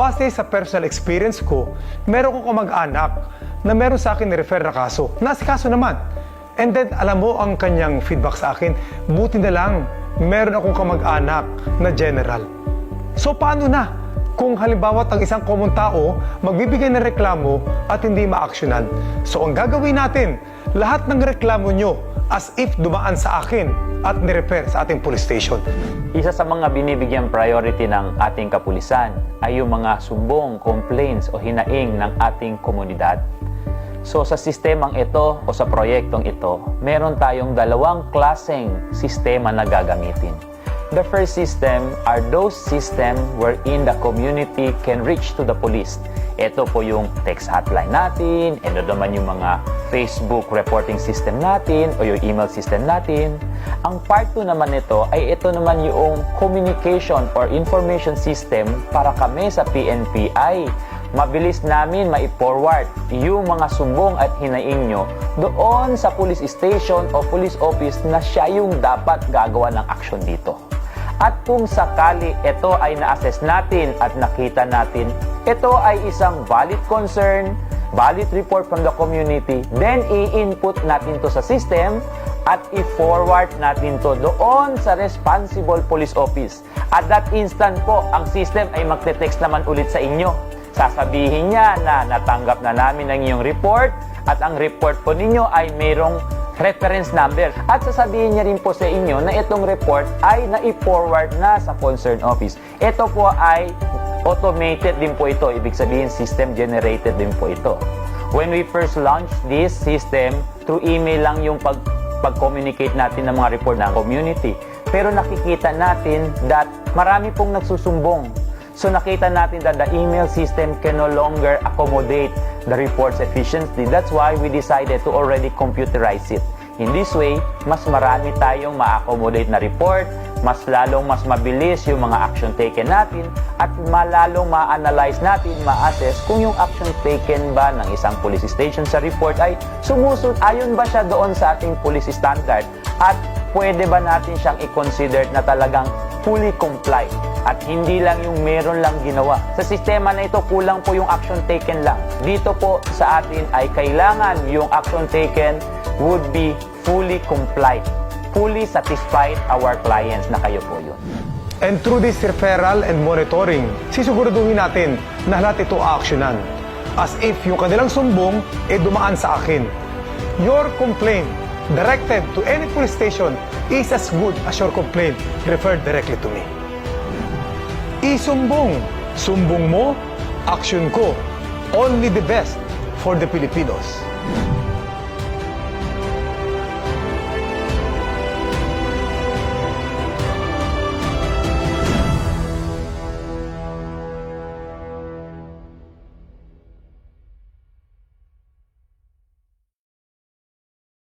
Base sa personal experience ko, meron ko kamag-anak na meron sa akin ni-refer na kaso. Nasikaso naman. And then, alam mo ang kanyang feedback sa akin, buti na lang, meron akong kamag-anak na general. So, paano na? Kung halimbawa ang isang common tao magbibigay ng reklamo at hindi ma-actionan. So, ang gagawin natin, lahat ng reklamo nyo as if dumaan sa akin at nirefer sa ating police station. Isa sa mga binibigyan priority ng ating kapulisan ay yung mga sumbong, complaints o hinaing ng ating komunidad. So sa sistemang ito o sa proyektong ito, meron tayong dalawang klaseng sistema na gagamitin. The first system are those system wherein the community can reach to the police. Ito po yung text hotline natin, ito naman yung mga Facebook reporting system natin o yung email system natin. Ang part 2 naman nito ay ito naman yung communication or information system para kami sa PNP ay mabilis namin mai-forward yung mga sumbong at hinaing nyo doon sa police station o police office na siya yung dapat gagawa ng action dito. At kung sakali ito ay na-assess natin at nakita natin, ito ay isang valid concern, valid report from the community, then i-input natin to sa system at i-forward natin to doon sa responsible police office. At that instant po, ang system ay magte-text naman ulit sa inyo. Sasabihin niya na natanggap na namin ang inyong report at ang report po ninyo ay mayroong reference number. At sasabihin niya rin po sa inyo na itong report ay na-forward na sa concerned office. Ito po ay automated din po ito. Ibig sabihin, system generated din po ito. When we first launched this system, through email lang yung pag pag-communicate natin ng mga report ng community. Pero nakikita natin that marami pong nagsusumbong. So nakita natin that the email system can no longer accommodate the reports efficiently. That's why we decided to already computerize it. In this way, mas marami tayong ma-accommodate na report, mas lalong mas mabilis yung mga action taken natin, at malalong ma-analyze natin, ma-assess kung yung action taken ba ng isang police station sa report ay sumusunod, ayon ba siya doon sa ating police standard, at pwede ba natin siyang i-consider na talagang fully comply at hindi lang yung meron lang ginawa. Sa sistema na ito, kulang po yung action taken lang. Dito po sa atin ay kailangan yung action taken would be fully complied. Fully satisfied our clients na kayo po yun. And through this referral and monitoring, sisiguraduhin natin na lahat ito aaksyonan. As if yung kanilang sumbong ay dumaan sa akin. Your complaint directed to any police station is as good as your complaint referred directly to me. Isumbong. Sumbong mo, action ko. Only the best for the Filipinos.